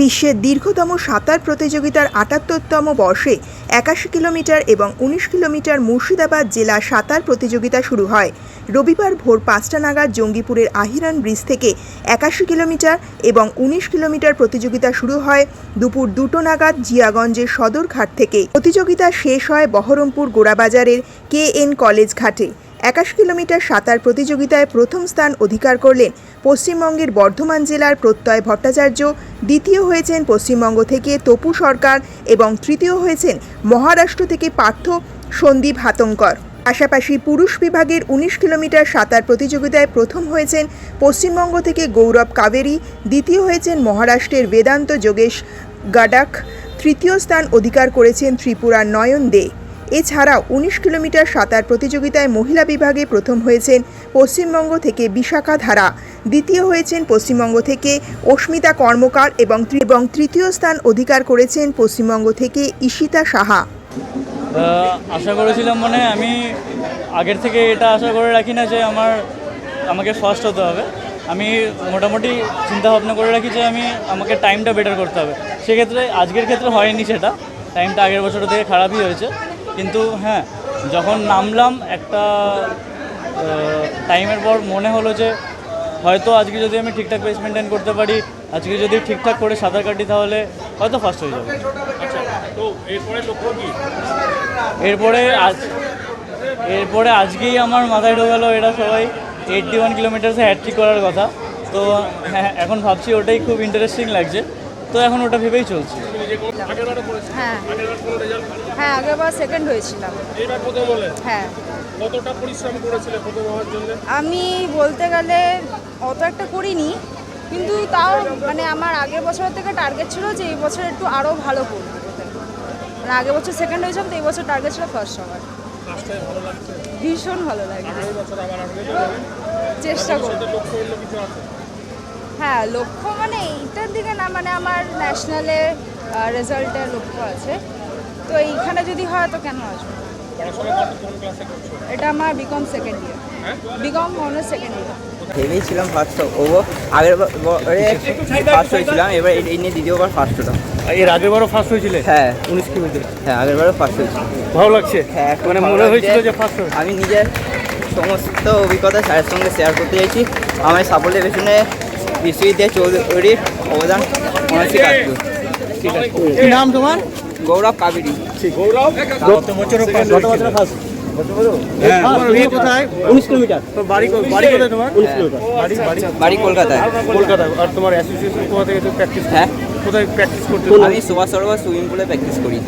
বিশ্বের দীর্ঘতম সাঁতার প্রতিযোগিতার আটাত্তরতম বর্ষে একাশি কিলোমিটার এবং উনিশ কিলোমিটার মুর্শিদাবাদ জেলা সাঁতার প্রতিযোগিতা শুরু হয়। রবিবার ভোর পাঁচটা নাগাদ জঙ্গিপুরের আহিরান ব্রিজ থেকে একাশি কিলোমিটার এবং উনিশ কিলোমিটার প্রতিযোগিতা শুরু হয় দুপুর দুটো নাগাদ জিয়াগঞ্জের সদরঘাট থেকে। প্রতিযোগিতা শেষ হয় বহরমপুর গোড়াবাজারের কে এন কলেজ ঘাটে। একাশ কিলোমিটার সাঁতার প্রতিযোগিতায় প্রথম স্থান অধিকার করলেন পশ্চিমবঙ্গের বর্ধমান জেলার প্রত্যয় ভট্টাচার্য, দ্বিতীয় হয়েছেন পশ্চিমবঙ্গ থেকে তপু সরকার এবং তৃতীয় হয়েছেন মহারাষ্ট্র থেকে পার্থ সন্দীপ হাতঙ্কর। পাশাপাশি পুরুষ বিভাগের উনিশ কিলোমিটার সাঁতার প্রতিযোগিতায় প্রথম হয়েছেন পশ্চিমবঙ্গ থেকে গৌরব কাবেরী, দ্বিতীয় হয়েছেন মহারাষ্ট্রের বেদান্ত যোগেশ গাডাক, তৃতীয় স্থান অধিকার করেছেন ত্রিপুরার নয়ন দে। এছাড়াও উনিশ কিলোমিটার সাঁতার প্রতিযোগিতায় মহিলা বিভাগে প্রথম হয়েছেন পশ্চিমবঙ্গ থেকে বিশাখা ধারা, দ্বিতীয় হয়েছেন পশ্চিমবঙ্গ থেকে অস্মিতা কর্মকার এবং এবং তৃতীয় স্থান অধিকার করেছেন পশ্চিমবঙ্গ থেকে ঈশিতা সাহা। আশা করেছিলাম মানে আমি আগের থেকে এটা আশা করে রাখি না যে আমার, আমাকে ফার্স্ট হতে হবে। আমি মোটামুটি চিন্তা ভাবনা করে রাখি যে আমি, আমাকে টাইমটা বেটার করতে হবে। সেক্ষেত্রে, আজকের ক্ষেত্রে হয়নি সেটা। টাইমটা আগের বছর থেকে খারাপই হয়েছে। কিন্তু হ্যাঁ যখন নামলাম একটা টাইমের পর মনে হলো যে হয়তো আজকে যদি আমি ঠিকঠাক পেস মেনটেন করতে পারি আজকে যদি ঠিকঠাক করে সাঁতার কাটি তাহলে হয়তো ফার্স্ট হয়ে যাবে। তো এরপরে এরপরে আজ এরপরে আজকেই আমার মাথায় ঢোকালো এটা সবাই এইটটি ওয়ান কিলোমিটার্সে হ্যাট্রিক করার কথা। তো হ্যাঁ এখন ভাবছি ওটাই খুব ইন্টারেস্টিং লাগছে। তো এখন ওটা ভেবেই চলছি। হ্যাঁ। হ্যাঁ আগেরবার সেকেন্ড হয়েছিলাম। হ্যাঁ। কতটা পরিশ্রম করেছিলে প্রথম হওয়ার জন্য? আমি বলতে গেলে অত একটা করিনি কিন্তু তাও মানে আমার আগের বছরের থেকে টার্গেট ছিল যে এই বছর একটু আরও ভালো করব। মানে আগের বছর সেকেন্ড হয়েছিলাম তো এই বছর টার্গেট ছিল ফার্স্ট হওয়ার। ফার্স্ট টাইম ভালো লাগছে? ভীষণ ভালো লাগে চেষ্টা করব ভবিষ্যতে লক্ষ্য অন্য কিছু আছে হ্যাঁ লক্ষ্য মানে এইটার দিকে না মানে আমার ন্যাশনালে রেজাল্টের লক্ষ্য আছে। তো এইখানে যদি হয় তো কেন আসবে? এটা আমার বিকম সেকেন্ড ইয়ার হ্যাঁ? বিকম অনার্স সেকেন্ড ইয়ার ভেবেছিলাম ফার্স্ট হব আগের বারে ফার্স্ট হয়েছিলাম এবার এই নিয়ে দ্বিতীয়বার ফার্স্ট হলাম। এর আগের বারও ফার্স্ট হয়েছিল? হ্যাঁ। উনিশ কিলোমিটার। হ্যাঁ আগের বারও ফার্স্ট হয়েছিল। ভালো লাগছে? হ্যাঁ মানে মনে। হয়েছিল যে ফার্স্ট আমি নিজের সমস্ত অভিজ্ঞতা স্যারের সঙ্গে শেয়ার করতে চাইছি। আমার সাফল্যের পেছনে অবদান অনেকই কাটবে ঠিক আছে। কি নাম তোমার? গৌরব কাবেরী। গত বছর গত ফার্স্ট বাড়ি কলকাতায়। আর তোমার অ্যাসোসিয়েশন কোথা থেকে প্র্যাকটিস হ্যাঁ। কোথায় প্র্যাকটিস করতে আমি সুভাষ সরোবর সুইমিং পুলে প্র্যাকটিস করি।